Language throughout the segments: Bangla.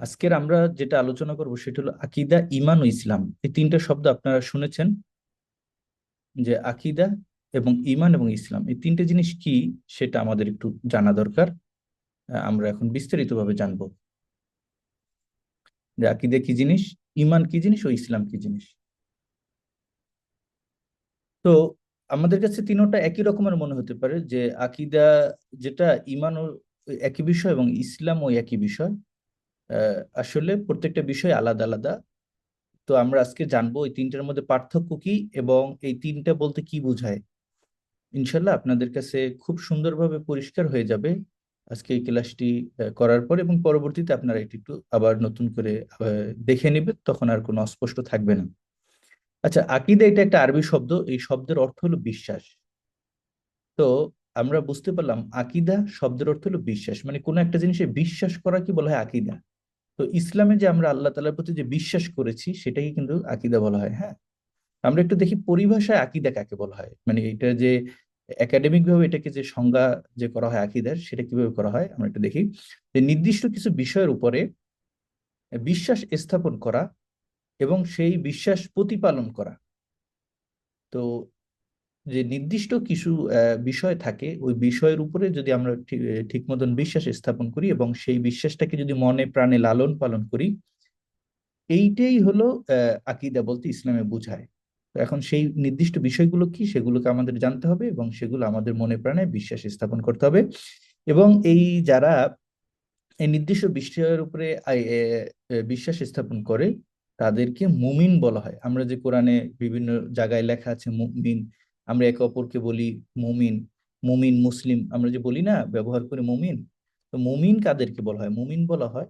আজকের আমরা যেটা আলোচনা করব সেটা হলো আকিদা ইমান ও ইসলাম। এই তিনটা শব্দ আপনারা শুনেছেন যে আকিদা এবং ইমান এবং ইসলাম। এই তিনটে জিনিস কি সেটা আমাদের একটু জানা দরকার। আমরা এখন বিস্তারিতভাবে জানব। যে আকিদা কি জিনিস ইমান কি জিনিস ও ইসলাম কি জিনিস। তো আমাদের কাছে তিনোটা একই রকমের মনে হতে পারে যে আকিদা যেটা ইমান ও একই বিষয় এবং ইসলাম ও একই বিষয়। আসলে প্রত্যেকটা বিষয় আলাদা আলাদা। তো আমরা আজকে জানব এই তিনটার মধ্যে পার্থক্য কি এবং এই তিনটা বলতে কি বোঝায়। ইনশাল্লাহ আপনাদের কাছে খুব সুন্দরভাবে পরিষ্কার হয়ে যাবে আজকে এই ক্লাসটি করার পর এবং পরবর্তীতে আপনারা এটি একটু আবার নতুন করে দেখে নেবেন, তখন আর কোনো অস্পষ্ট থাকবে না। আচ্ছা আকিদা এটা একটা আরবি শব্দ, এই শব্দের অর্থ হলো বিশ্বাস। তো আমরা বুঝতে পারলাম আকিদা শব্দের অর্থ হলো বিশ্বাস মানে কোনো একটা জিনিসে বিশ্বাস করা কি বলা হয় আকিদা? তো ইসলামে যে আমরা আল্লাহ তালার প্রতি যে বিশ্বাস করেছি, সেটাকে কিন্তু আকিদা বলা হয় হ্যাঁ? আমরা একটু দেখি পরিভাষায় আকিদা কাকে বলা হয়? মানে এটা যে একাডেমিক ভাবে এটাকে যে সংজ্ঞা যে করা হয় আকিদার, সেটা কীভাবে করা হয়? আমরা একটু দেখি। যে নির্দিষ্ট কিছু বিষয়ের উপরে বিশ্বাস স্থাপন করা এবং সেই বিশ্বাস প্রতিপালন করা। তো যে নির্দিষ্ট কিছু বিষয় থাকে, ওই বিষয়ের উপরে যদি আমরা ঠিক মতন বিশ্বাস স্থাপন করি এবং সেই বিশ্বাসটাকে যদি মনে প্রাণে লালন পালন করি, এইটাই হলো আকিদা বলতে ইসলামে বোঝায়। এখন সেই নির্দিষ্ট বিষয়গুলো কি সেগুলোকে আমাদের জানতে হবে এবং সেগুলো আমাদের মনে প্রাণে বিশ্বাস স্থাপন করতে হবে। এবং এই যারা এই নির্দিষ্ট বিষয়ের উপরে বিশ্বাস স্থাপন করে, তাদেরকে মুমিন বলা হয়। আমরা যে কোরআনে বিভিন্ন জায়গায় লেখা আছে, মুমিন আমরা একে অপরকে বলি মুমিন মুমিন মুসলিম। আমরা যে বলি না, ব্যবহার করি মুমিন, তো মুমিন কাদেরকে বলা হয়? মুমিন বলা হয়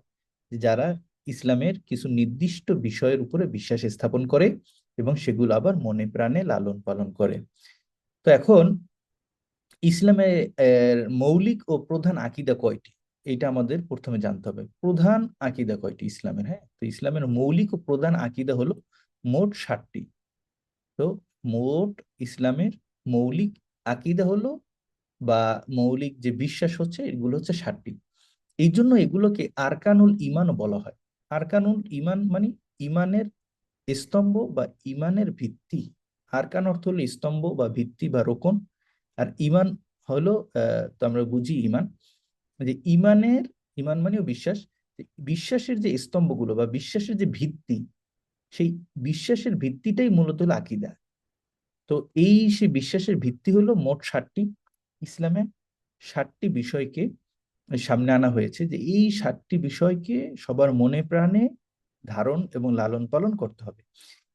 যারা ইসলামের কিছু নির্দিষ্ট বিষয়ের উপরে বিশ্বাস স্থাপন করে এবং সেগুলো আবার মনে প্রাণে লালন পালন করে। তো এখন ইসলামের মৌলিক ও প্রধান আকিদা কয়টি? এটা আমাদের প্রথমে জানতে হবে। প্রধান আকিদা কয়টি ইসলামের হ্যাঁ? তো ইসলামের মৌলিক ও প্রধান আকিদা হলো মোট ষাটটি তো মোট ইসলামের মৌলিক আকিদা হলো বা মৌলিক যে বিশ্বাস হচ্ছে, এগুলো হচ্ছে ষাটটি এই জন্য এগুলোকে আরকানুল ইমানও বলা হয়। আরকানুল ইমান মানে ইমানের স্তম্ভ বা ইমানের ভিত্তি। আরকান অর্থ হলো স্তম্ভ বা ভিত্তি বা রোকন। আর ইমান হলো তো আমরা বুঝি ইমান যে ইমানের ইমান মানেও বিশ্বাস। বিশ্বাসের যে স্তম্ভগুলো বা বিশ্বাসের যে ভিত্তি, সেই বিশ্বাসের ভিত্তিটাই মূলত হলো আকিদা। তো এই সে বিশ্বাসের ভিত্তি হলো মোট ষাটটি ইসলামে ষাটটি বিষয়কে সামনে আনা হয়েছে যে এই ষাটটি বিষয়কে সবার মনে প্রাণে ধারণ এবং লালন পালন করতে হবে।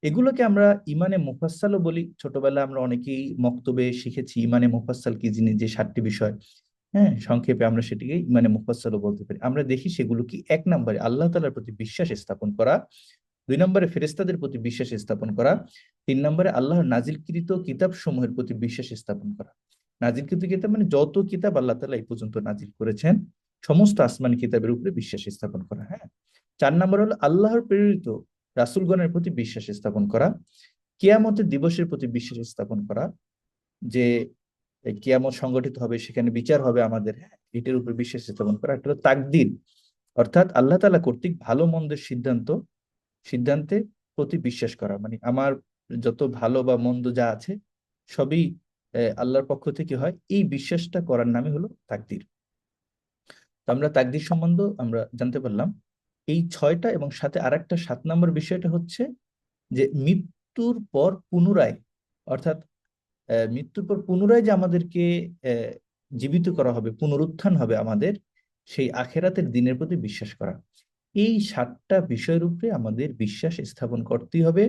এগুলোকে আমরা ইমানে মুফাসালও বলি। ছোটবেলা আমরা অনেকেই মক্তবে শিখেছি ইমানে মুফাসাল কি জিনিস, যে ষাটটি বিষয়। হ্যাঁ সংক্ষেপে আমরা সেটিকে ইমানে মুফাসালও বলতে পারি। আমরা দেখি সেগুলো কি এক নম্বরে আল্লাহ তালার প্রতি বিশ্বাস স্থাপন করা দুই নম্বরে ফেরেস্তাদের প্রতি বিশ্বাস স্থাপন করা, তিন নম্বরে আল্লাহর নাজিলকৃত কিতাব সমূহের প্রতি বিশ্বাস স্থাপন করা। নাজিলকৃত কিতাব মানে যত কিতাব আল্লাহ তালা এই পর্যন্ত নাজিল করেছেন, সমস্ত আসমানি কিতাবের উপরে বিশ্বাস স্থাপন করা হ্যাঁ? চার নম্বর হলো আল্লাহর প্রেরিত রাসুলগণের প্রতি বিশ্বাস স্থাপন করা, কেয়ামতের দিবসের প্রতি বিশ্বাস স্থাপন করা, যে কিয়ামত সংগঠিত হবে, সেখানে বিচার হবে আমাদের হ্যাঁ? এটার উপর বিশ্বাস স্থাপন করা। একটা হলো তাকদিন অর্থাৎ আল্লাহ তালা কর্তৃক ভালো মন্দের সিদ্ধান্ত সিদ্ধান্তে প্রতি বিশ্বাস করা। মানে আমার যত ভালো বা মন্দ যা আছে, সবই আল্লাহর পক্ষ থেকে হয়। এই বিশ্বাসটা করার নামই হলো তাকদির। তো আমরা তাকদির সম্বন্ধ আমরা জানতে পারলাম, এই ছয়টা এবং সাথে আর একটা সাত নম্বর বিষয়টা হচ্ছে যে মৃত্যুর পর পুনরায়, অর্থাৎ মৃত্যুর পর পুনরায় যে আমাদেরকে জীবিত করা হবে, পুনরুত্থান হবে আমাদের, সেই আখেরাতের দিনের প্রতি বিশ্বাস করা। এই সাতটা বিষয়ের উপরে আমাদের বিশ্বাস স্থাপন করতেই হবে।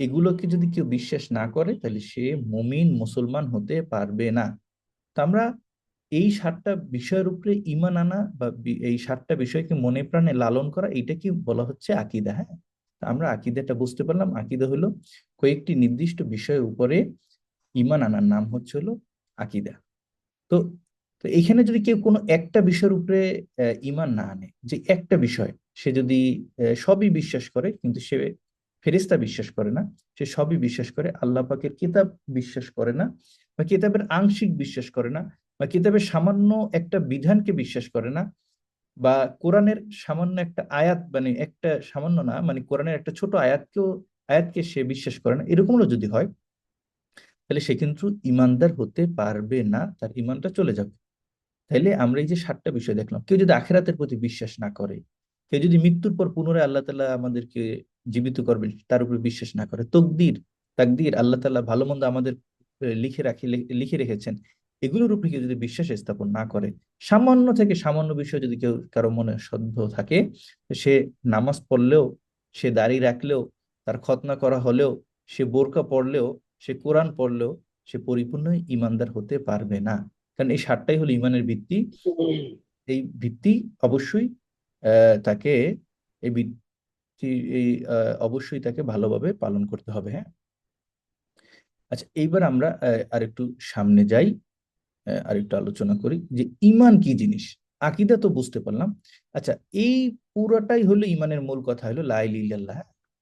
এগুলোকে যদি কেউ বিশ্বাস না করে, তাহলে সে মুমিন, মুসলমান হতে পারবে না। তো আমরা এই সাতটা বিষয়ের উপরে ইমান আনা বা এই সাতটা বিষয়কে মনে প্রাণে লালন করা এটা কি বলা হচ্ছে আকিদা হ্যাঁ? আমরা আকিদাটা বুঝতে পারলাম। আকিদা হলো কয়েকটি নির্দিষ্ট বিষয়ের উপরে ইমান আনার নাম হচ্ছে হলো আকিদা। তো তো এখানে যদি কেউ কোনো একটা বিষয়ের উপরে ইমান না আনে, যে একটা বিষয়, সে যদি সবই বিশ্বাস করে, কিন্তু সে ফেরিস্তা বিশ্বাস করে না, সে সবই বিশ্বাস করে, আল্লাহ পাকের কিতাব বিশ্বাস করে না, বা কিতাবের আংশিক বিশ্বাস করে না, বা কিতাবের সামান্য একটা বিধানকে বিশ্বাস করে না, বা কোরআনের সামান্য একটা আয়াত মানে একটা সামান্য না মানে কোরআনের একটা ছোট আয়াতকেও, আয়াতকে সে বিশ্বাস করে না, এরকমও যদি হয়, তাহলে সে কিন্তু ইমানদার হতে পারবে না, তার ইমানটা চলে যাবে। তাইলে আমরা এই যে সাতটা বিষয় দেখলাম, কেউ যদি আখেরাতের প্রতি বিশ্বাস না করে, কেউ যদি মৃত্যুর পর পুনরায় আল্লাহ তালা আমাদেরকে জীবিত করবে তার উপরে বিশ্বাস না করে, তকদির, তাকদির, আল্লাহ তাল্লাহ ভালো মন্দ আমাদের লিখে রাখি লিখে রেখেছেন, এগুলোর উপরে কেউ যদি বিশ্বাস স্থাপন না করে, সামান্য থেকে সামান্য বিষয় যদি কেউ, কারও মনে শ্রদ্ধ থাকে, সে নামাজ পড়লেও, সে দাড়ি রাখলেও, তার খতনা করা হলেও, সে বোরকা পড়লেও, সে কোরআন পড়লেও, সে পরিপূর্ণ ইমানদার হতে পারবে না। কারণ এই সাতটাই হলো ইমানের ভিত্তি। এই ভিত্তি অবশ্যই তাকে এই ভিত্তি এই অবশ্যই তাকে ভালোভাবে পালন করতে হবে হ্যাঁ? আচ্ছা এইবার আমরা আরেকটু সামনে যাই আরেকটু আলোচনা করি যে ইমান কি জিনিস? আকিদা তো বুঝতে পারলাম। আচ্ছা এই পুরোটাই হলো ইমানের মূল কথা হলো লাইলিল্লাহ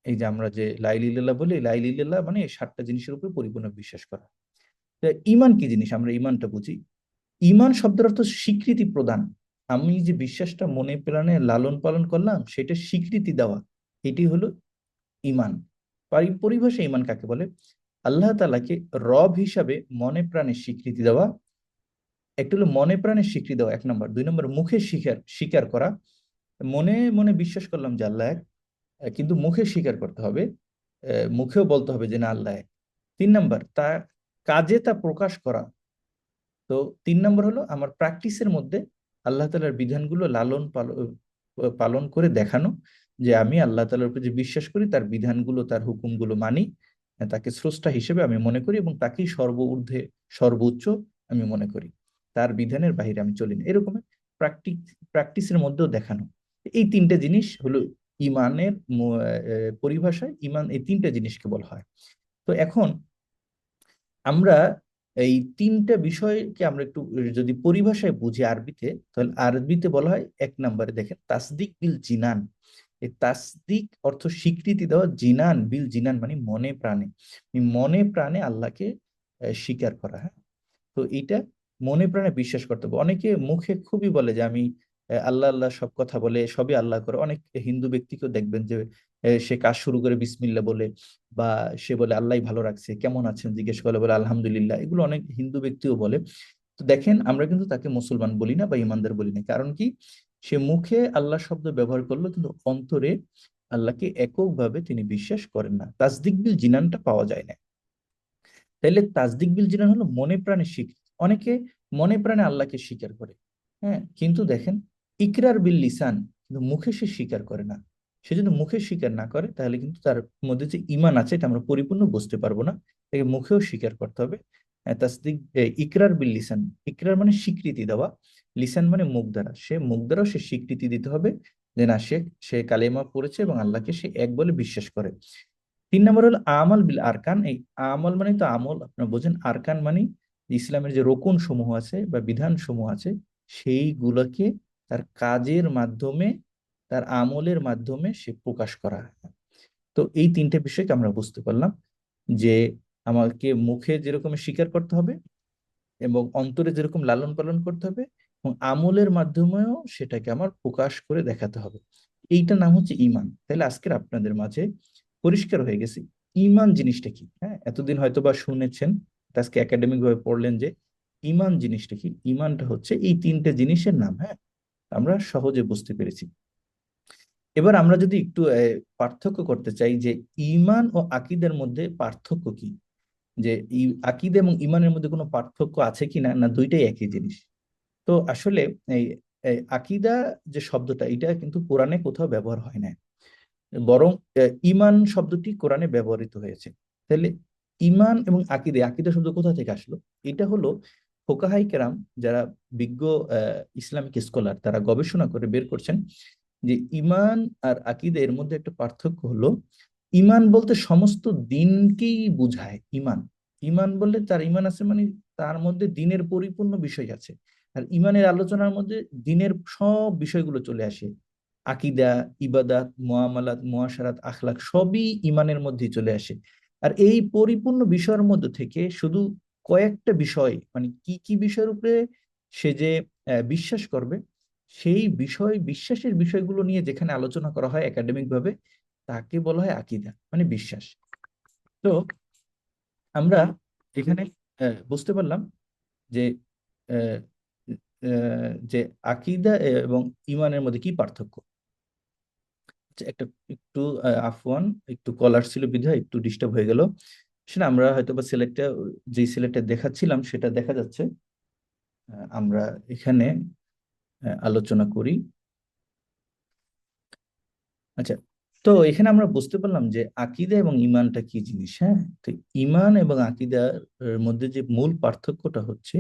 এই যে আমরা যে লাইলিল্লাহ বলি লাইলিল্লাহ মানে সাতটা জিনিসের উপর পরিপূর্ণ বিশ্বাস করা। ইমান কি জিনিস? আমরা ইমানটা বুঝি। ইমান শব্দের অর্থ স্বীকৃতি প্রদান। আমি যে বিশ্বাসটা মনে প্রাণে লালন পালন করলাম, সেটা স্বীকৃতি দেওয়া। এটি হলো ইমান। পরিভাষা ইমান কাকে বলে? আল্লাহ তালাকে রব হিসাবে মনে প্রাণে স্বীকৃতি দেওয়া। একটু হলো মনে প্রাণে স্বীকৃতি দেওয়া, এক নম্বর। দুই নম্বর, মুখে স্বীকার স্বীকার করা। মনে মনে বিশ্বাস করলাম যে আল্লাহ এক, কিন্তু মুখে স্বীকার করতে হবে। মুখেও বলতে হবে যে না, আল্লাহ এক। তিন নম্বর তা কাজে তা প্রকাশ করা। তো তিন নম্বর হলো আমার প্র্যাকটিসের মধ্যে আল্লাহ তালার বিধানগুলো লালন পালন করে দেখানো যে আমি আল্লাহ তালার উপর যে বিশ্বাস করি তার বিধানগুলো, তার হুকুমগুলো মানি তাকে স্রষ্টা হিসেবে আমি মনে করি এবং তাকেই সর্ব ঊর্ধ্বে সর্বোচ্চ আমি মনে করি। তার বিধানের বাহিরে আমি চলি না। এরকম প্র্যাকটিস প্র্যাকটিসের মধ্যেও দেখানো। এই তিনটা জিনিস হলো ইমানের পরিভাষায় ইমান, এই তিনটা জিনিসকে বলা হয়। তো এখন আমরা এই তিনটা বিষয়কে আমরা একটু, যদি পরিভাষায় বুঝি আরবিতে, তাহলে আরবিতে বলা হয়, এক নম্বরে দেখেন, তাসদিক বিল জিনান। এই তাসদিক অর্থ স্বীকৃতি দেওয়া, জিনান, বিল জিনান মানে মনে প্রাণে। মনে প্রাণে আল্লাহকে স্বীকার করা হ্যাঁ? তো এটা মনে প্রাণে বিশ্বাস করতে হবে। অনেকে মুখে খুবই বলে যে আমি আল্লাহ আল্লাহ সব কথা বলে, সবই আল্লাহ করে। অনেক হিন্দু ব্যক্তিকেও দেখবেন যে সে কাজ শুরু করে বিসমিল্লা বলে বা সে বলে আল্লাহ ভালো রাখছে, কেমন আছেন? জিজ্ঞেস করে বলে, আলহামদুলিল্লাহ। এগুলো অনেক হিন্দু ব্যক্তিও বলে। তো দেখেন, আমরা কিন্তু তাকে মুসলমান বলি না বা ইমানদার বলি না। কারণ কি? সে মুখে আল্লাহ শব্দ ব্যবহার করল কিন্তু অন্তরে আল্লাহকে এককভাবে তিনি বিশ্বাস করেন না। তাজদিক বিল জিনানটা পাওয়া যায় না। তাইলে তাজদিক বিল জিনান হলো মনে প্রাণে শিখ অনেকে মনে প্রাণে আল্লাহকে স্বীকার করে। হ্যাঁ কিন্তু দেখেন, ইকরার বিল লিসান কিন্তু মুখে সে স্বীকার করে না। সে যদি মুখে স্বীকার না করে, তাহলে কিন্তু তার মধ্যে যে ইমান আছে, এটা আমরা পরিপূর্ণ বুঝতে পারব না। তাকে মুখেও স্বীকার করতে হবে। ইকরার বিল লিসান। ইকরার মানে স্বীকৃতি দেওয়া। লিসান মানে মুখ দ্বারা। সে মুখ দ্বারাও সে স্বীকৃতি দিতে হবে যে, না, সে সে কালেমা পড়েছে এবং আল্লাহকে সে এক বলে বিশ্বাস করে। তিন নম্বর হলো আমল বিল আরকান। এই আমল মানে তো আমল। আপনারা বোঝেন, আরকান মানে ইসলামের যে রোকন সমূহ আছে বা বিধান সমূহ আছে, সেইগুলোকে তার কাজের মাধ্যমে তার আমলের মাধ্যমে সে প্রকাশ করা তো এই তিনটে বিষয়কে আমরা বুঝতে পারলাম যে আমাকে মুখে যেরকম স্বীকার করতে হবে এবং অন্তরে যেরকম লালন পালন করতে হবে এবং আমলের মাধ্যমেও সেটাকে আমার প্রকাশ করে দেখাতে হবে। এইটা নাম হচ্ছে ইমান তাহলে আজকের আপনাদের মাঝে পরিষ্কার হয়ে গেছে ইমান জিনিসটা কি? হ্যাঁ এতদিন হয়তো বা শুনেছেন আজকে একাডেমিক ভাবে পড়লেন যে ইমান জিনিসটা কি? ইমানটা হচ্ছে এই তিনটে জিনিসের নাম। হ্যাঁ আমরা সহজে বুঝতে পেরেছি। এবার আমরা যদি একটু পার্থক্য করতে চাই যে ইমান ও আকিদের মধ্যে পার্থক্য কি? যে আকিদে এবং ইমানের মধ্যে কোনো পার্থক্য আছে কি না? না, দুইটাই একই জিনিস। তো আসলে এই আকিদা যে শব্দটা, এটা কিন্তু কোরআনে কোথাও ব্যবহার হয় না বরং ইমান শব্দটি কোরআনে ব্যবহৃত হয়েছে। তাহলে ইমান এবং আকিদে, আকিদা শব্দ কোথা থেকে আসলো? এটা হলো ফোকাহাই কেরাম যারা বিজ্ঞ ইসলামিক স্কলার, তারা গবেষণা করে বের করছেন যে ইমান আর আকিদে এর মধ্যে একটা পার্থক্য হলো ইমান বলতে সমস্ত দিনকেই বুঝায় ইমান ইমান বললে তার ইমান আছে মানে তার মধ্যে দিনের পরিপূর্ণ বিষয় আছে। আর ইমানের আলোচনার মধ্যে দিনের সব বিষয়গুলো চলে আসে। আকিদা, ইবাদাত মোয়ামালাত মোয়াশারাত আখলাক সবই ইমানের মধ্যেই চলে আসে। আর এই পরিপূর্ণ বিষয়ের মধ্যে থেকে শুধু কয়েকটা বিষয় মানে কি কি বিষয়ের উপরে সে যে বিশ্বাস করবে সেই বিষয় বিশ্বাসের বিষয়গুলো নিয়ে যেখানে আলোচনা করা হয় একাডেমিক ভাবে তাকে বলা হয় আকিদা মানে বিশ্বাস। তো আমরা এখানে বুঝতে পারলাম যে যে আকিদা এবং ইমানের মধ্যে কি পার্থক্য। আচ্ছা, একটা একটু আফওয়ান একটু কলার ছিল বিধায় একটু ডিস্টার্ব হয়ে গেল। সেটা আমরা হয়তো বা সিলেক্টটা যে সিলেক্টটা দেখাচ্ছিলাম সেটা দেখা যাচ্ছে। আমরা এখানে আলোচনা করি। আচ্ছা তো এখানে আমরা বুঝতে পারলাম যে আকিদা এবং ইমানটা কি জিনিস হ্যাঁ? তো ইমান এবং আকিদার মধ্যে যে মূল পার্থক্যটা হচ্ছে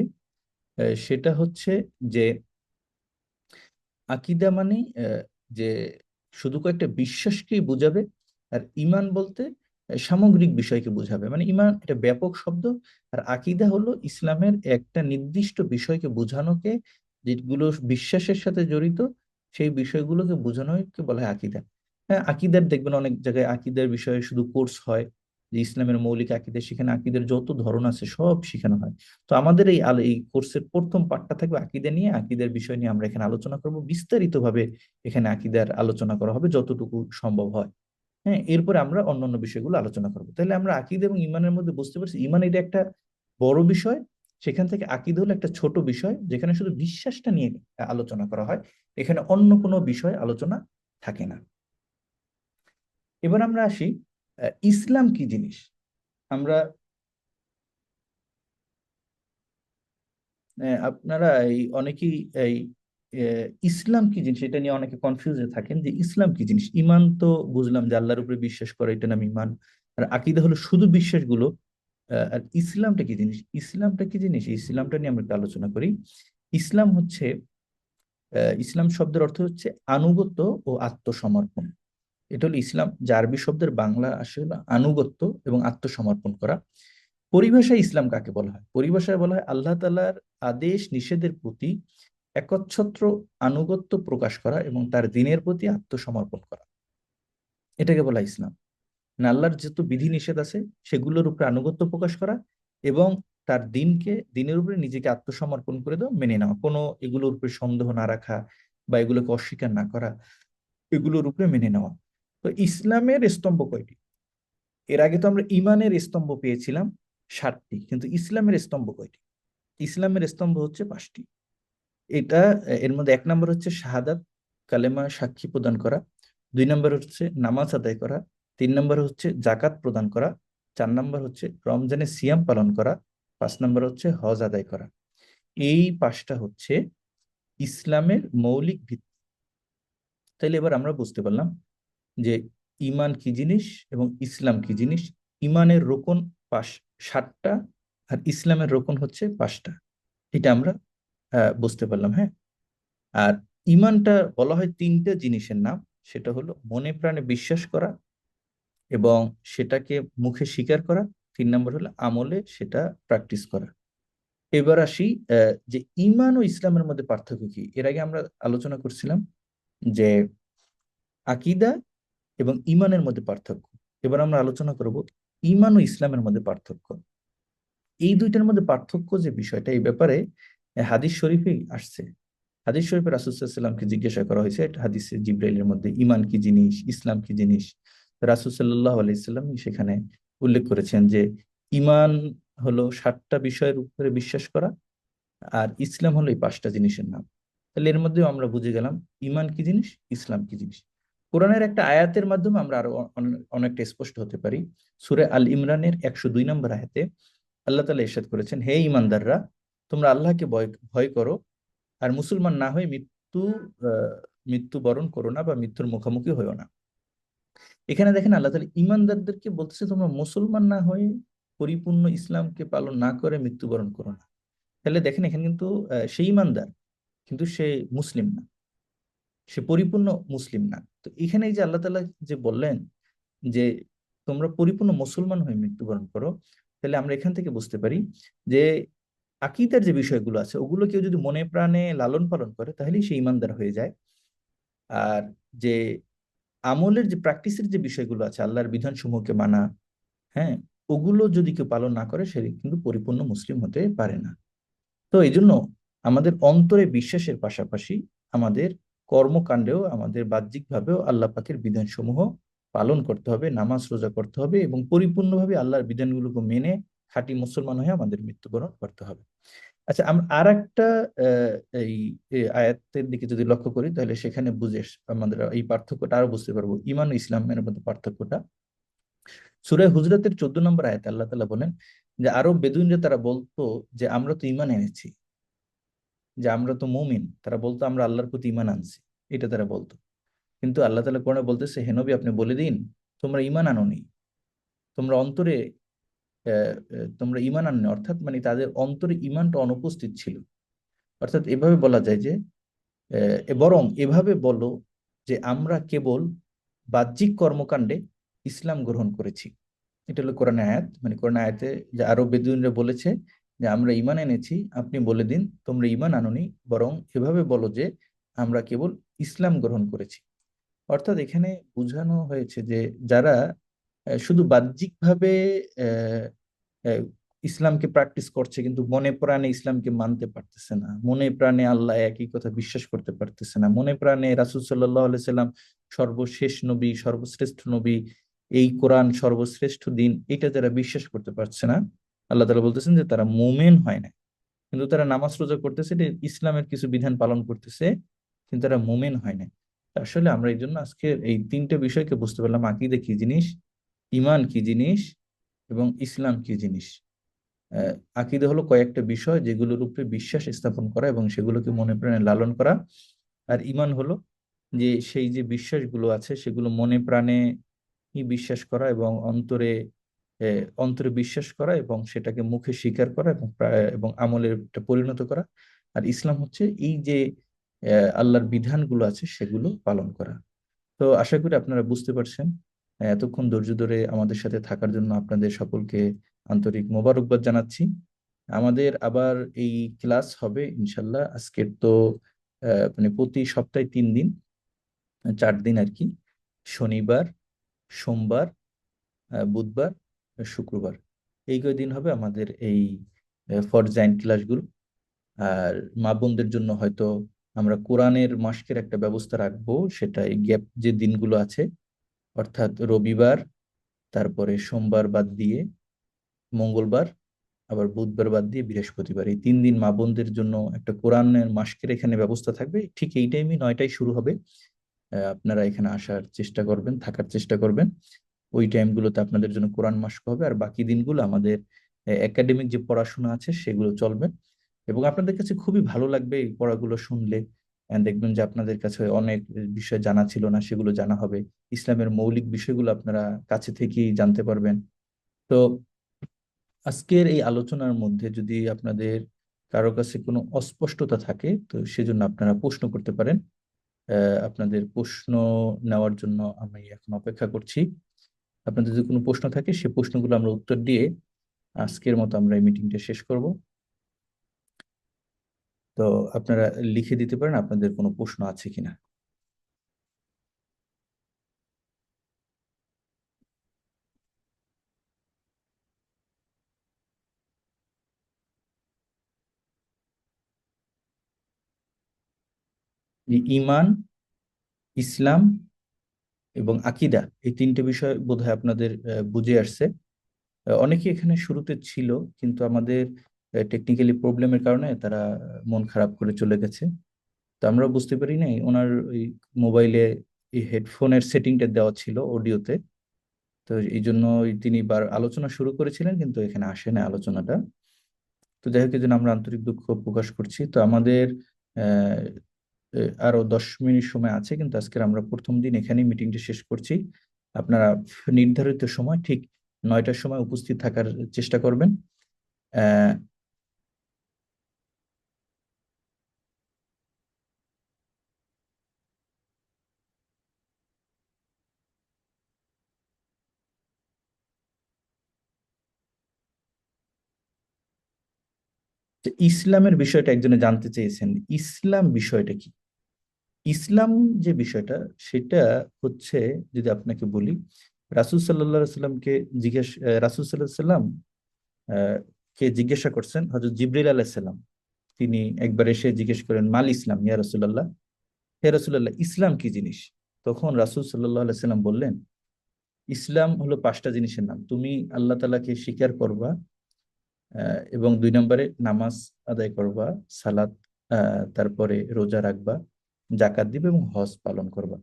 সেটা হচ্ছে যে আকিদা মানে যে শুধু কয়েকটা বিশ্বাসকেই বোঝাবে আর ইমান বলতে সামগ্রিক বিষয়কে বোঝাবে। মানে ইমান এটা ব্যাপক শব্দ আর আকিদা হলো ইসলামের একটা নির্দিষ্ট বিষয়কে বোঝানোকে যেগুলো বিশ্বাসের সাথে জড়িত, সেই বিষয়গুলোকে বোঝানোকে বলা হয় আকিদা। হ্যাঁ আকিদার দেখবেন অনেক জায়গায় আকিদার বিষয়ে শুধু কোর্স হয়, যে ইসলামের মৌলিক আকিদা, সেখানে আকিদের যত ধরন আছে সব শেখানো হয়। তো আমাদের এই এই কোর্সের প্রথম পার্টটা থাকবে আকিদা নিয়ে, আকিদার বিষয় নিয়ে আমরা এখানে আলোচনা করব। বিস্তারিতভাবে এখানে আকিদার আলোচনা করা হবে যতটুকু সম্ভব হয়। হ্যাঁ এরপরে আমরা অন্যান্য বিষয়গুলো আলোচনা করব। তাহলে আমরা আকিদ এবং ইমানের মধ্যে বুঝতে পারছি, ইমান এটা একটা বড় বিষয় সেখান থেকে আকিদা হলো একটা ছোট বিষয় যেখানে শুধু বিশ্বাসটা নিয়ে আলোচনা করা হয়। এখানে অন্য কোনো বিষয় আলোচনা থাকে না। এবার আমরা আসি ইসলাম কি জিনিস? আমরা আপনারা এই অনেকেই এই ইসলাম কি জিনিস? এটা নিয়ে অনেকে কনফিউজে থাকেন যে ইসলাম কি জিনিস? ইমান তো বুঝলাম যে আল্লাহর উপরে বিশ্বাস করা, এটা নাম ইমান আর আকিদা হলো শুধু বিশ্বাসগুলো আর ইসলামটা কি জিনিস? ইসলামটা কি জিনিস? ইসলামটা নিয়ে আমরা আলোচনা করি। ইসলাম হচ্ছে ইসলাম শব্দের অর্থ হচ্ছে আনুগত্য ও আত্মসমর্পণ। এটা হলো ইসলাম, যে আরবি শব্দের বাংলা আসে হলো আনুগত্য এবং আত্মসমর্পণ করা। পরিভাষায় ইসলাম কাকে বলা হয়? পরিভাষায় বলা হয় আল্লাহ তাআলার আদেশ, নিষেধের প্রতি একচ্ছত্র আনুগত্য প্রকাশ করা এবং তার দিনের প্রতি আত্মসমর্পণ করা। এটাকে বলা ইসলাম। মানে আল্লাহর যত বিধি নিষেধ আছে, সেগুলোর উপরে আনুগত্য প্রকাশ করা এবং তার দিনকে, দিনের উপরে নিজেকে আত্মসমর্পণ করে দেওয়া, মেনে নেওয়া। কোনো এগুলোর উপরে সন্দেহ না রাখা বা এগুলোকে অস্বীকার না করা, এগুলোর উপরে মেনে নেওয়া। তো ইসলামের স্তম্ভ কয়টি? এর আগে তো আমরা ইমানের স্তম্ভ পেয়েছিলাম ষাটটি কিন্তু ইসলামের স্তম্ভ কয়টি? ইসলামের স্তম্ভ হচ্ছে পাঁচটি। এটা, এর মধ্যে এক নম্বর হচ্ছে শাহাদাত, কালেমা সাক্ষী প্রদান করা। দুই নম্বর হচ্ছে নামাজ আদায় করা। তিন নম্বর হচ্ছে জাকাত প্রদান করা, চার নম্বর হচ্ছে রমজানে সিয়াম পালন করা, পাঁচ নম্বর হচ্ছে হজ আদায় করা। এই পাঁচটা হচ্ছে ইসলামের মৌলিক ভিত্তি তাইলে এবার আমরা বুঝতে পারলাম যে ইমান কি জিনিস এবং ইসলাম কি জিনিস। ইমানের রোকন পাঁচ, সাতটা আর ইসলামের রোকন হচ্ছে পাঁচটা। এটা আমরা বুঝতে পারলাম হ্যাঁ? আর ইমানটা বলা হয় তিনটা জিনিসের নাম, সেটা হলো মনে প্রাণে বিশ্বাস করা এবং সেটাকে মুখে স্বীকার করা। তিন নম্বর হলো আমলে সেটা প্র্যাকটিস করা। এবার আসি যে ইমান ও ইসলামের মধ্যে পার্থক্য কি? এর আগে আমরা আলোচনা করছিলাম যে আকিদা এবং ইমানের মধ্যে পার্থক্য। এবার আমরা আলোচনা করব ইমান ও ইসলামের মধ্যে পার্থক্য। এই দুইটার মধ্যে পার্থক্য যে বিষয়টা, এই ব্যাপারে হাদিস শরীফে আসছে। হাদিস শরীফে রাসুসাল্লামকে জিজ্ঞাসা করা হয়েছে, হাদিসে জিব্রাইলের মধ্যে ইমান কি জিনিস, ইসলাম কি জিনিস? রাসুল সাল্লাহ আলাইসাল্লাম সেখানে উল্লেখ করেছেন যে ইমান হলো সাতটা বিষয়ের উপরে বিশ্বাস করা আর ইসলাম হলো এই পাঁচটা জিনিসের নাম। তাহলে এর মধ্যেও আমরা বুঝে গেলাম ইমান কি জিনিস ইসলাম কি জিনিস। কোরআনের একটা আয়াতের মাধ্যমে আমরা আরও অন- অনেকটা স্পষ্ট হতে পারি। সুরে আল ইমরানের একশো দুই নম্বর আয়াতে আল্লাহ তাআলা ইরশাদ করেছেন হে ইমানদাররা তোমরা আল্লাহকে ভয় ভয় করো আর মুসলমান না হয়ে মৃত্যু আহ, মৃত্যুবরণ করো না বা মৃত্যুর মুখোমুখি হয়েও না। এখানে দেখেন আল্লাহ তাআলা ইমানদারদেরকে বলতেছে, তোমরা মুসলমান না হয়ে পরিপূর্ণ ইসলামকে পালন না করে মৃত্যুবরণ করো না। তাহলে দেখেন এখানে কিন্তু সে ইমানদার কিন্তু সে মুসলিম না। সে পরিপূর্ণ মুসলিম না। তো এখানে যে আল্লাহ তালা যে বললেন যে, তোমরা পরিপূর্ণ মুসলমান হয়ে মৃত্যুবরণ করো, তাহলে আমরা এখান থেকে বুঝতে পারি যে, আকীদার যে বিষয়গুলো আছে, ওগুলো কেউ যদি মনে প্রাণে লালন পালন করে, তাহলেই সে ইমানদার হয়ে যায়। আর যে আমলের যে প্র্যাকটিসের যে বিষয়গুলো আছে, আল্লাহর বিধানসমূহকে মানা হ্যাঁ ওগুলো যদি কেউ পালন না করে, সে কিন্তু পরিপূর্ণ মুসলিম হতে পারে না। তো এই জন্য আমাদের অন্তরে বিশ্বাসের পাশাপাশি আমাদের কর্মকাণ্ডেও, আমাদের বাহ্যিকভাবেও আল্লাহ পাকের বিধানসমূহ পালন করতে হবে, নামাজ রোজা করতে হবে এবং পরিপূর্ণভাবে আল্লাহর বিধানগুলোকে মেনে খাঁটি মুসলমান হয়ে আমাদের মৃত্যুবরণ করতে হবে। আচ্ছা আমরা আর একটা এই আয়াতের দিকে যদি লক্ষ্য করি, তাহলে সেখানে বুঝে আমাদের এই পার্থক্যটা আরও বুঝতে পারব। ইমান ইসলামের মধ্যে পার্থক্যটা। সুরায় হুজরাতের চোদ্দ নম্বর আয়াত আল্লাহ তালা বলেন যে আরও বেদুইনরা তারা বলতো যে, আমরা তো ইমান এনেছি। যে, আমরা তো মুমিন। তারা বলতো, আমরা আল্লাহর প্রতি ইমান আনছি। এটা তারা বলতো। কিন্তু আল্লাহ তালা কোরআনে বলতেছে হেনবি আপনি বলে দিন, তোমরা ইমান আনোনি। তোমরা অন্তরে তোমরা ইমান আননি। অর্থাৎ মানে তাদের অন্তরে ইমানটা অনুপস্থিত ছিল। অর্থাৎ এভাবে বলা যায় যে বরং এভাবে বলো যে, আমরা কেবল বাহ্যিক কর্মকাণ্ডে ইসলাম গ্রহণ করেছি। এটা হলো কোরআন আয়াত। মানে কোরআন আয়াতে যে আরও বেদুইনরা বলেছে যে, আমরা ইমান এনেছি, আপনি বলে দিন, তোমরা ইমান আনুনি, বরং এভাবে বলো যে, আমরা কেবল ইসলাম গ্রহণ করেছি। অর্থাৎ এখানে বোঝানো হয়েছে যে, যারা শুধু বাহ্যিকভাবে ইসলামকে প্র্যাকটিস করছে কিন্তু মনে প্রাণে ইসলামকে মানতে পারতেছে না। মনে প্রাণে আল্লাহ একই কথা বিশ্বাস করতে পারতেছে না। মনে প্রাণে রাসুল সাল্লাম সর্বশেষ নবী, সর্বশ্রেষ্ঠ নবী, এই কোরআন সর্বশ্রেষ্ঠ দিন, এটা যারা বিশ্বাস করতে পারছে না, আল্লাহ তালা বলতেছেন যে তারা মোমেন হয় না কিন্তু তারা নামাজ রোজা করতেছে ইসলামের কিছু বিধান পালন করতেছে, কিন্তু তারা মোমেন হয় না আসলে আমরা এই জন্য আজকে এই তিনটে বিষয়কে বুঝতে পারলাম, আকিদে কি জিনিস ইমান কি জিনিস এবং ইসলাম কি জিনিস? আকিদে হলো কয়েকটা বিষয় যেগুলোর উপরে বিশ্বাস স্থাপন করা এবং সেগুলোকে মনে প্রাণে লালন করা। আর ইমান হলো যে সেই যে বিশ্বাসগুলো আছে সেগুলো মনে প্রাণে বিশ্বাস করা এবং অন্তরে অন্তরে বিশ্বাস করা এবং সেটাকে মুখে স্বীকার করা এবং এবং আমলের পরিণত করা। আর ইসলাম হচ্ছে এই যে আল্লাহর বিধানগুলো আছে সেগুলো পালন করা। তো আশা করি আপনারা বুঝতে পারছেন। এতক্ষণ ধৈর্য ধরে আমাদের সাথে থাকার জন্য আপনাদের সকলকে আন্তরিক মোবারকবাদ জানাচ্ছি। আমাদের আবার এই ক্লাস হবে ইনশাল্লাহ আজকের তো মানে প্রতি সপ্তাহে তিন দিন, চার দিন আর কি। শনিবার, সোমবার বুধবার, শুক্রবার। এই কয়দিন হবে আমাদের এই ফরজাইন ক্লাসগুলো। আর মা বোনদের জন্য হয়তো আমরা কোরআনের মাসকের একটা ব্যবস্থা রাখব সেটা এই গ্যাপ যে দিনগুলো আছে অর্থাৎ রবিবার, তারপরে সোমবার বাদ দিয়ে মঙ্গলবার, আবার বুধবার বাদ দিয়ে বৃহস্পতিবার। এই তিন দিন মা বোনদের জন্য একটা কোরআনের মাসকের এখানে ব্যবস্থা থাকবে। ঠিক এই টাইমই নয়টায় শুরু হবে। আপনারা এখানে আসার চেষ্টা করবেন, থাকার চেষ্টা করবেন। ওই টাইমগুলোতে আপনাদের জন্য কোরআন মাস্ক হবে। আর বাকি দিনগুলো আমাদের একাডেমিক যে পড়াশোনা আছে সেগুলো চলবে। এবং আপনাদের কাছে খুবই ভালো লাগবে এই পড়াগুলো শুনলে। দেখবেন যে আপনাদের কাছে অনেক বিষয় জানা ছিল না, সেগুলো জানা হবে। ইসলামের মৌলিক বিষয়গুলো আপনারা কাছে থেকেই জানতে পারবেন। তো আজকের এই আলোচনার মধ্যে যদি আপনাদের কারও কাছে কোনো অস্পষ্টতা থাকে, তো সেজন্য আপনারা প্রশ্ন করতে পারেন। আপনাদের প্রশ্ন নেওয়ার জন্য আমি এখন অপেক্ষা করছি। আপনাদের যদি কোনো প্রশ্ন থাকে, সে প্রশ্নগুলো আমরা উত্তর দিয়ে আজকের মতো আমরা এই মিটিংটা শেষ করব। তো আপনারা লিখে দিতে পারেন, আপনাদের কোনো প্রশ্ন আছে কিনা? ইমান ইসলাম এবং আকিদা, এই তিনটে বিষয় বোধহয় আপনাদের বুঝে আসছে। অনেকে এখানে শুরুতে ছিল, কিন্তু আমাদের টেকনিক্যালি প্রবলেমের কারণে তারা মন খারাপ করে চলে গেছে। তো আমরা বুঝতে পারি নাই, ওনার ওই মোবাইলে এই হেডফোনের সেটিংটা দেওয়া ছিল অডিওতে তো এই জন্য তিনি বার আলোচনা শুরু করেছিলেন, কিন্তু এখানে আসে না আলোচনাটা। তো যাই হোক, এই জন্য আমরা আন্তরিক দুঃখ প্রকাশ করছি। তো আমাদের আরও দশ মিনিট সময় আছে, কিন্তু আজকের আমরা প্রথম দিন এখানেই মিটিংটা শেষ করছি। আপনারা নির্ধারিত সময় ঠিক নয়টার সময় উপস্থিত থাকার চেষ্টা করবেন। ইসলামের বিষয়টা একজনে জানতে চেয়েছেন, ইসলাম বিষয়টা কি? ইসলাম যে বিষয়টা, সেটা হচ্ছে যদি আপনাকে বলি, রাসুল সাল্লাহ সাল্লামকে জিজ্ঞেস রাসুল সাল্লাহ সাল্লাম কে জিজ্ঞাসা করছেন? হজরত জিবরিল আলাহিসাল্লাম তিনি একবার এসে জিজ্ঞেস করেন, মাল ইসলাম? ইয়া রসুল্লাহ হে রাসূলুল্লাহ, ইসলাম কি জিনিস? তখন রাসূল সাল্লাল্লাহু আলাইহি সাল্লাম বললেন, ইসলাম হলো পাঁচটা জিনিসের নাম। তুমি আল্লাহ তাআলাকে স্বীকার করবা এবং দুই নম্বরে নামাজ আদায় করবা আহ, তারপরে রোজা রাখবা জাকাত দিবে এবং হজ পালন করবা।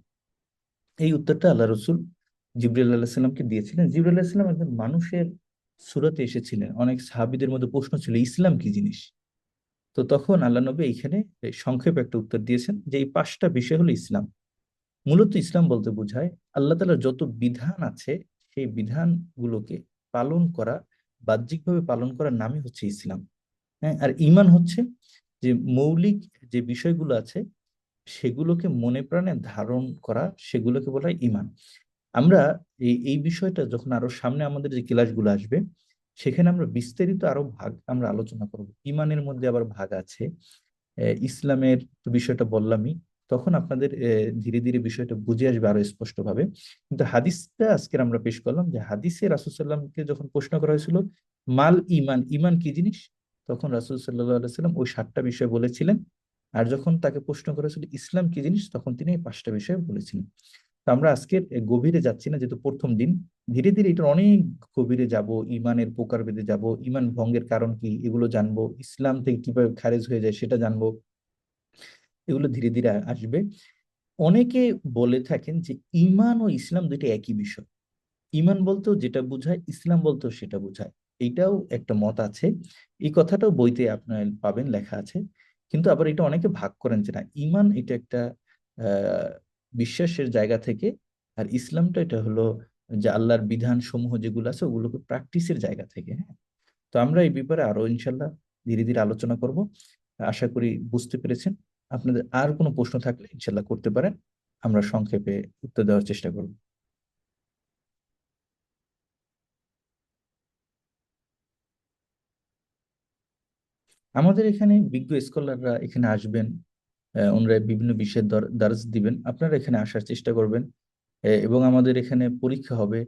এই উত্তরটা আল্লাহ রসুল জিবরিল আল্লাহ সাল্লামকে দিয়েছিলেন। জিবরিল আল্লাহ একজন মানুষের সুরতে এসেছিলেন। অনেক সাহাবিদের মধ্যে প্রশ্ন ছিল ইসলাম কি জিনিস? তো তখন আল্লাহ নবী এইখানে সংক্ষেপে একটা উত্তর দিয়েছেন যে এই পাঁচটা বিষয় হলো ইসলাম। মূলত ইসলাম বলতে বোঝায় আল্লাহ তাআলার যত বিধান আছে সেই বিধানগুলোকে পালন করা বাহ্যিকভাবে পালন করার নামই হচ্ছে ইসলাম। হ্যাঁ আর ঈমান হচ্ছে যে মৌলিক যে বিষয়গুলো আছে, সেগুলোকে মনে প্রাণে ধারণ করা, সেগুলোকে বলা হয় ঈমান। আমরা এই বিষয়টা যখন আরও সামনে আমাদের যে ক্লাসগুলো আসবে, সেখানে আমরা বিস্তারিত আরও ভাগ আমরা আলোচনা করব। ইমানের মধ্যে আবার ভাগ আছে। ইসলামের বিষয়টা বললামই। তখন আপনাদের ধীরে ধীরে বিষয়টা বুঝে আসবে আরও স্পষ্টভাবে। কিন্তু হাদিসটা আজকের আমরা পেশ করলাম যে, হাদিসে রাসূল সাল্লামকে যখন প্রশ্ন করা হয়েছিল, মাল ঈমান? ঈমান কি জিনিস? তখন রাসূল সাল্লাম ওই সাতটা বিষয় বলেছিলেন। আর যখন তাকে প্রশ্ন করা হয়েছিল, ইসলাম কি জিনিস? তখন তিনি এই পাঁচটা বিষয় বলেছিলেন। তো আমরা আজকের গভীরে যাচ্ছি না, যেহেতু প্রথম দিন। ধীরে ধীরে এটা অনেক গভীরে যাব ইমানের প্রকারভেদে যাব ইমান ভঙ্গের কারণ কি, এগুলো জানব, ইসলাম থেকে কীভাবে খারেজ হয়ে যায় সেটা জানব। এগুলো ধীরে ধীরে আসবে। অনেকে বলে থাকেন যে ইমান ও ইসলাম দুইটা একই বিষয়। ইমান বলতেও যেটা বোঝায়, ইসলাম বলতেও সেটা বোঝায়। এইটাও একটা মত আছে। এই কথাটাও বইতে আপনার পাবেন, লেখা আছে। কিন্তু আবার এটা অনেকে ভাগ করেন যে না ইমান এটা একটা বিশ্বাসের জায়গা থেকে আর ইসলামটা এটা হলো যে আল্লাহর বিধান সমূহ যেগুলো আছে ওগুলোকে প্র্যাকটিসের জায়গা থেকে হ্যাঁ? তো আমরা এই ব্যাপারে আরও ইনশাল্লাহ ধীরে ধীরে আলোচনা করব। আশা করি বুঝতে পেরেছেন। আপনাদের আর কোনো প্রশ্ন থাকলে ইনশাল্লাহ করতে পারেন। আমরা সংক্ষেপে উত্তর দেওয়ার চেষ্টা করব। আমাদের এখানে বিজ্ঞ স্কলাররা এখানে আসবেন ওনারা বিভিন্ন বিষয়ের দর- দার্স দিবেন। আপনারা এখানে আসার চেষ্টা করবেন এবং আমাদের এখানে পরীক্ষা হবে,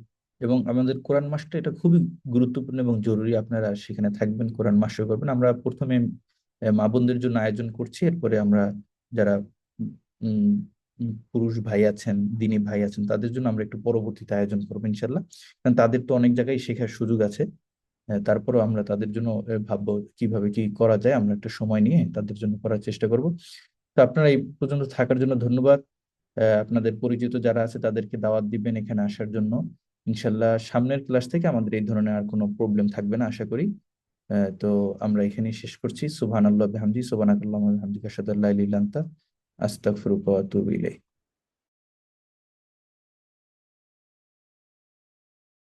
এবং আমাদের কোরআন মাসটা এটা খুবই গুরুত্বপূর্ণ এবং জরুরি। আপনারা সেখানে থাকবেন, কোরআন মাসটা করবেন। আমরা প্রথমে মা বোনদের জন্য আয়োজন করছি। এরপরে আমরা যারা পুরুষ ভাই আছেন, দিনী ভাই আছেন, তাদের জন্য আমরা একটু পরবর্তীতে আয়োজন করব ইনশাল্লাহ। কারণ তাদের তো অনেক জায়গায় শেখার সুযোগ আছে। তারপরেও আমরা তাদের জন্য ভাববো কীভাবে কি করা যায়। আমরা একটা সময় নিয়ে তাদের জন্য করার চেষ্টা করব। তো আপনারা এই পর্যন্ত থাকার জন্য ধন্যবাদ। আপনাদের পরিচিত যারা আছে তাদেরকে দাওয়াত দিবেন এখানে আসার জন্য। ইনশাল্লাহ সামনের ক্লাস থেকে আমাদের এই ধরনের আর কোনো প্রবলেম থাকবে না, আশা করি। তো আমরা এখানে শেষ করছি। সুবহানাল্লাহ, বিহামদি। সুবহানাকাল্লাহুম্মা, বিহামদিকা, আশহাদু আল্লা ইলাহা ইল্লা আস্তাগফিরুকা ওয়া আতুবু ইলাইক।